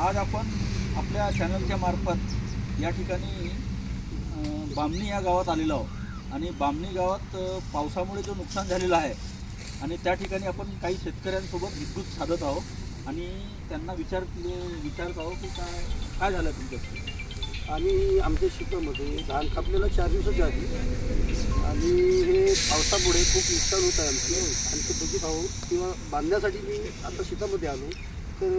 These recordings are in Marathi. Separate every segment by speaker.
Speaker 1: आज आपण आपल्या चॅनलच्या मार्फत या ठिकाणी बामणी या गावात आलेलो आहोत. आणि बामणी गावात पावसामुळे जो नुकसान झालेलं आहे आणि त्या ठिकाणी आपण काही शेतकऱ्यांसोबत विद्युत साधत आहोत. आणि त्यांना विचार विचारत आहोत की काय काय झालं तुमच्या
Speaker 2: आणि आमच्या शेतामध्ये धान कापलेलं चार दिवसाच्या आधी. आणि हे पावसामुळे खूप नुकसान होत आहे आमचं. आमचे बघित आहोत किंवा बांधण्यासाठी मी आता शेतामध्ये आलो. तर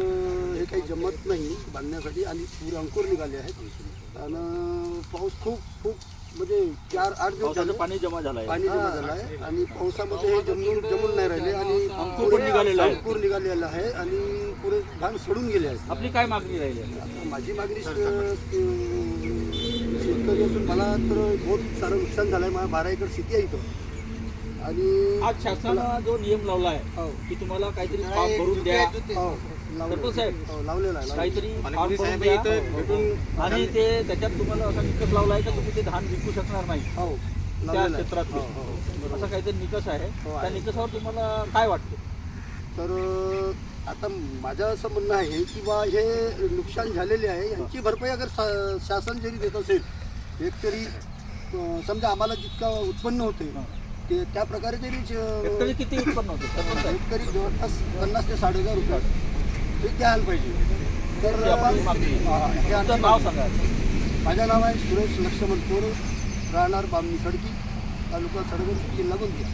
Speaker 2: हे काही जमत नाही बांधण्यासाठी आणि पूर अंकुर निघाले आहेत. आणि पाऊस खूप खूप म्हणजे चार आठ दिवस झाले.
Speaker 1: पाणी जमा झालं आहे
Speaker 2: पाणी जमा झालं आहे आणि पावसामध्ये हे जमून जमून नाही राहिले आणि
Speaker 1: अंकुर पण निघालेलं आहे.
Speaker 2: अंकुर निघालेलं आहे आणि पुरे धान सडून गेले आहेत.
Speaker 1: आपली काय मागणी राहिली
Speaker 2: माझी मागणी शेतकरी असून मला तर बहुत सारं नुकसान झालं आहे मला बारा एकर शेती आहे इथं. आणि
Speaker 1: आज शासनानं जो नियम लावला आहे
Speaker 2: हो,
Speaker 1: की तुम्हाला काहीतरी फॉर्म भरून द्या.
Speaker 2: हो, लावलेलं
Speaker 1: सरपंच साहेब.
Speaker 2: हो, लावलेलं आहे लावलेलं
Speaker 1: काहीतरी
Speaker 3: आणि
Speaker 1: फॉर्म
Speaker 3: पोलीस
Speaker 1: भरून
Speaker 3: साहेब
Speaker 1: द्या.
Speaker 3: इथं भेटून
Speaker 1: आणि ते त्याच्यात तुम्हाला असा निकष लावला आहे का तुम्ही ते धान विकू शकणार नाही?
Speaker 2: आहे. हो,
Speaker 1: त्या
Speaker 2: लावलेलं आहे.
Speaker 1: क्षेत्रातले
Speaker 2: हो, हो.
Speaker 1: असा काहीतरी निकष आहे.
Speaker 2: हो,
Speaker 1: त्या
Speaker 2: आहे.
Speaker 1: निकषावर तुम्हाला काय वाटतं?
Speaker 2: तर आता माझं असं म्हणणं आहे की बा हे नुकसान झालेले आहे. यांची भरपाई अगर शा- शासन जरी देत असेल एक तरी अं, समजा आम्हाला जितका उत्पन्न होते ते त्या प्रकारे तरी ज-
Speaker 1: किती उत्पन्न होतं?
Speaker 2: शेतकरी जवळपास पन्नास ते साठ हजार रुपये हे द्यायला पाहिजे तर
Speaker 1: ही आपली मागणी आहे.
Speaker 2: हा, हे
Speaker 1: तुमचं नाव
Speaker 2: मागणी.
Speaker 1: सांगा
Speaker 2: माझं नाव आहे सुरेश लक्ष्मण कोर राहणार बामणी खडकी तालुका सडगड जिल्हा गोंदिया